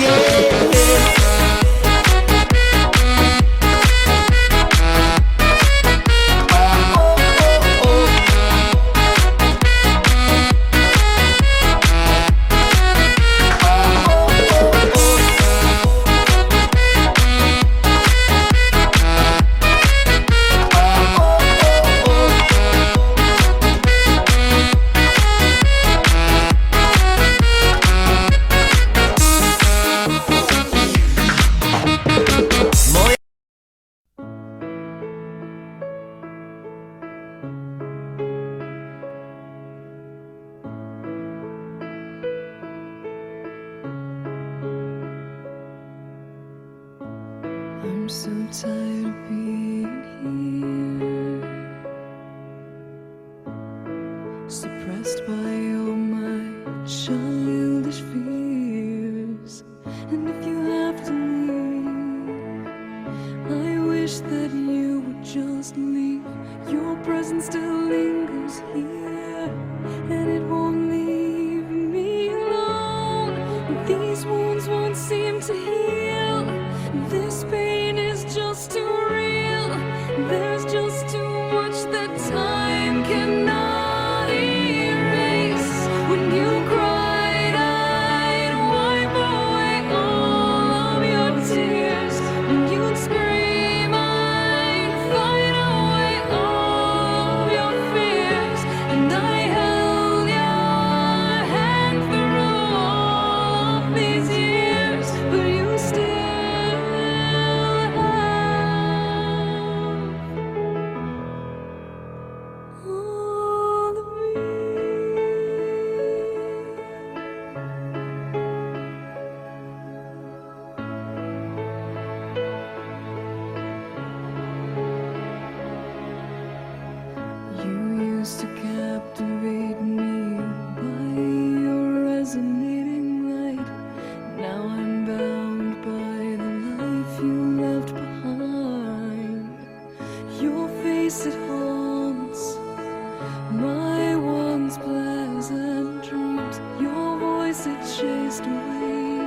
schowam so tired of being here, suppressed by all my childish fears. And if you have to leave, I wish that you would just leave. Your presence still lingers here, and it won't leave me alone. These wounds won't seem to heal. Used to captivate me by your resonating light. Now I'm bound by the life you left behind. Your face it haunts my once pleasant dreams. Your voice it chased away